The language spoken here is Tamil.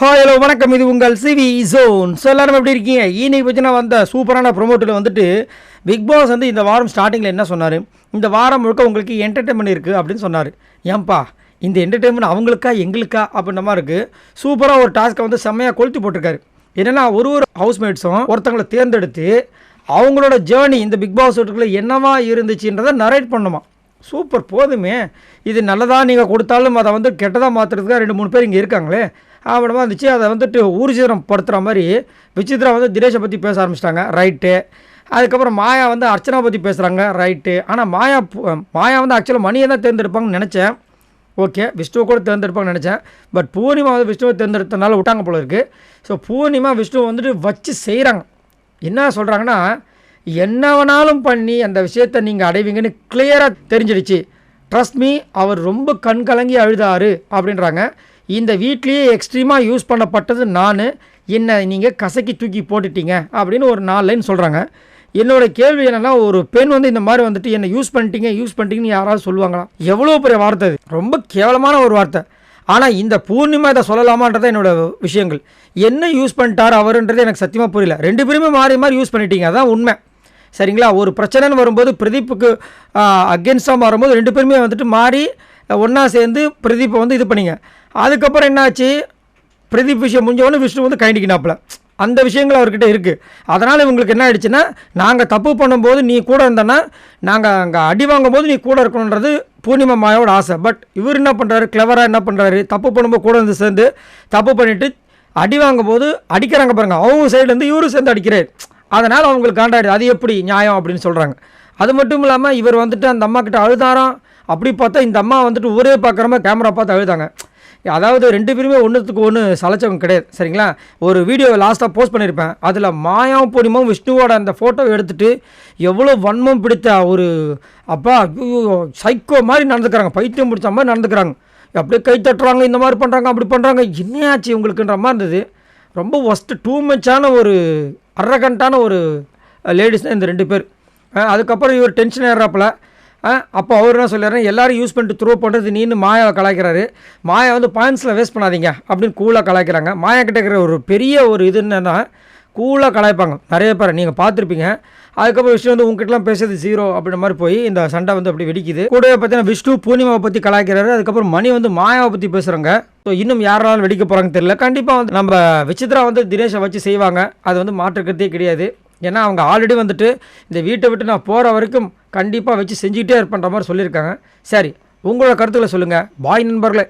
ஹாய் ஹலோ வணக்கம். இது உங்கள் சிவி ஜோன். ஸோ எல்லாரும் எப்படி இருக்கீங்க? இன்னைக்கு பற்றினா வந்த சூப்பரான ப்ரொமோட்டில் வந்துட்டு பிக் பாஸ் வந்து இந்த வாரம் ஸ்டார்டிங்கில் என்ன சொன்னார்? இந்த வாரம் முழுக்க உங்களுக்கு என்டர்டைன்மெண்ட் இருக்குது அப்படின்னு சொன்னார். ஏன்பா இந்த என்டர்டைன்மெண்ட் அவங்களுக்கா எங்களுக்கா அப்படின்ற மாதிரி இருக்குது சூப்பராக ஒரு டாஸ்க்கை வந்து செம்மையாக கொளுத்தி போட்டிருக்காரு. என்னென்னா ஒரு ஒரு ஹவுஸ்மேட்ஸும் ஒருத்தங்களை தேர்ந்தெடுத்து அவங்களோட ஜேர்னி இந்த பிக் பாஸ் வீட்டுக்குள்ளே என்னவா இருந்துச்சுன்றதை நரேட் பண்ணுமா? சூப்பர் போதுமே. இது நல்லதாக நீங்கள் கொடுத்தாலும் அதை வந்து கெட்டதாக மாற்றுறதுக்காக ரெண்டு மூணு பேர் இங்கே இருக்காங்களே. ஆவணமாக இருந்துச்சு. அதை வந்துட்டு ஊர்ஜிதம் படுத்துகிற மாதிரி விசித்ரா வந்து தினேஷை பற்றி பேச ஆரம்பிச்சிட்டாங்க. ரைட்டு. அதுக்கப்புறம் மாயா வந்து அர்ச்சனா பற்றி பேசுகிறாங்க ரைட்டு. ஆனால் மாயா மாயா வந்து ஆக்சுவலாக மணியை தான் தேர்ந்தெடுப்பாங்கன்னு நினச்சேன். ஓகே. விஷ்ணுவை கூட தேர்ந்தெடுப்பாங்கன்னு நினச்சேன். பட் பூர்ணிமா வந்து விஷ்ணுவை தேர்ந்தெடுத்தனால விட்டாங்க போல இருக்குது ஸோ பூர்ணிமா விஷ்ணுவை வந்துட்டு வச்சு செய்கிறாங்க என்ன சொல்கிறாங்கன்னா என்ன வேணாலும் பண்ணி அந்த விஷயத்தை நீங்கள் அடைவீங்கன்னு கிளியராக தெரிஞ்சிடுச்சு. ட்ரஸ்ட் மீ அவர் ரொம்ப கண் கலங்கி அழுதாரு அப்படின்றாங்க. இந்த வீட்லேயே எக்ஸ்ட்ரீமாக யூஸ் பண்ணப்பட்டது நான். என்ன நீங்கள் கசக்கி தூக்கி போட்டுட்டீங்க அப்படின்னு ஒரு நாலு லைன் சொல்கிறாங்க என்னோட கேள்வி என்னென்னா ஒரு பெண் வந்து இந்த மாதிரி வந்துட்டு என்னை யூஸ் பண்ணிட்டீங்க யூஸ் பண்ணிட்டீங்கன்னு யாராவது சொல்லுவாங்களா எவ்வளோ பெரிய வார்த்தை அது. ரொம்ப கேவலமான ஒரு வார்த்தை. ஆனால் இந்த பூர்ணிமா இதை சொல்லலாமான்றதான் என்னோட விஷயங்கள். என்ன யூஸ் பண்ணிட்டார் அவருன்றது எனக்கு சத்தியமாக புரியல. ரெண்டு பேருமே மாறி மாறி யூஸ் பண்ணிட்டீங்க அதான் உண்மை. சரிங்களா? ஒரு பிரச்சனைன்னு வரும்போது பிரதீப்புக்கு அகென்ஸ்டாக மாறும்போது ரெண்டு பேருமே வந்துட்டு மாறி ஒன்றா சேர்ந்து பிரதீப்பை வந்து இது பண்ணிங்க. அதுக்கப்புறம் என்னாச்சு? பிரதீப் விஷயம் முடிஞ்சவொடனே விஷ்ணு வந்து கைண்டிக்கினாப்புல அந்த விஷயங்கள் அவர்கிட்ட இருக்குது அதனால் இவங்களுக்கு என்ன ஆயிடுச்சுன்னா நாங்கள் தப்பு பண்ணும்போது நீ கூட இருந்தனா நாங்கள் அங்கே அடி வாங்கும்போது நீ கூட இருக்கணுன்றது பூர்ணிமா மாயோட ஆசை. பட் இவர் என்ன பண்ணுறாரு கிளவராக என்ன பண்ணுறாரு தப்பு பண்ணும்போது கூட இருந்து சேர்ந்து தப்பு பண்ணிவிட்டு அடி வாங்கும்போது அடிக்கிறாங்க பாருங்கள் அவங்க சைடுலேருந்து இவரும் சேர்ந்து அடிக்கிறார். அதனால் அவங்களுக்கு காண்டாடு அது எப்படி நியாயம் அப்படின்னு சொல்கிறாங்க அது மட்டும் இல்லாமல் இவர் வந்துட்டு அந்த அம்மா கிட்ட அழுதாராம். அப்படி பார்த்தா இந்த அம்மா வந்துட்டு ஒரே பார்க்குற மாதிரி கேமரா பார்த்து அழுதாங்க. அதாவது ரெண்டு பேருமே ஒன்றுத்துக்கு ஒன்று சலைச்சவங்க கிடையாது சரிங்களா? ஒரு வீடியோ லாஸ்ட்டாக போஸ்ட் பண்ணியிருப்பேன் அதில் மாயாவும் பூர்ணிமாவும் விஷ்ணுவோட அந்த ஃபோட்டோவை எடுத்துட்டு எவ்வளோ வன்மம் பிடித்த ஒரு அப்பா சைக்கோ மாதிரி நடந்துக்கிறாங்க. பைத்தியம் பிடிச்ச மாதிரி நடந்துக்கிறாங்க. அப்படியே கை தட்டுறாங்க இந்த மாதிரி பண்ணுறாங்க அப்படி பண்ணுறாங்க என்னையாச்சு இவங்களுக்குன்ற மாதிரி இருந்தது. ரொம்ப ஒஸ்ட்டு டூ மச்சான ஒரு அரகண்டான ஒரு லேடிஸ் தான் இந்த ரெண்டு பேர். அதுக்கப்புறம் இவர் டென்ஷன் ஏறாப்புல அப்போ அவர் என்ன சொல்லிடுறேன் எல்லாரும் யூஸ் பண்ணிட்டு த்ரோ பண்ணுறது நீன்னு மாயாவை கலாய்க்கிறாரு. மாயா வந்து பாயிண்ட்ஸில் வேஸ்ட் பண்ணாதீங்க அப்படின்னு கூலாக கலாய்க்கிறாங்க. மாயா கிட்ட இருக்கிற ஒரு பெரிய ஒரு இது என்னன்னா கூலாக கலாய்ப்பாங்க. நிறைய பேர் நீங்கள் பார்த்துருப்பீங்க. அதுக்கப்புறம் விஷ்ணு வந்து உங்ககிட்டலாம் பேசுறது ஜீரோ அப்படின்ற மாதிரி போய் இந்த சண்டை வந்து அப்படி வெடிக்குது. கூடவே பார்த்தீங்கன்னா விஷ்ணு பூர்ணிமாவை பற்றி கலாய்க்கிறாரு. அதுக்கப்புறம் மணி வந்து மாயாவை பற்றி பேசுகிறாங்க ஸோ இன்னும் யாராலும் வெடிக்க போகிறாங்க தெரியல. கண்டிப்பாக வந்து நம்ம விசித்ரா வந்து தினேஷை வச்சு செய்வாங்க. அது வந்து மாற்றுக்கிறதே கிடையாது. ஏன்னா அவங்க ஆல்ரெடி வந்துட்டு இந்த வீட்டை விட்டு நான் போகிற வரைக்கும் கண்டிப்பாக வச்சு செஞ்சுக்கிட்டே இருப்பேன்ற மாதிரி சொல்லியிருக்காங்க. சரி உங்களோட கருத்துக்களை சொல்லுங்கள் பாய் நண்பர்களே.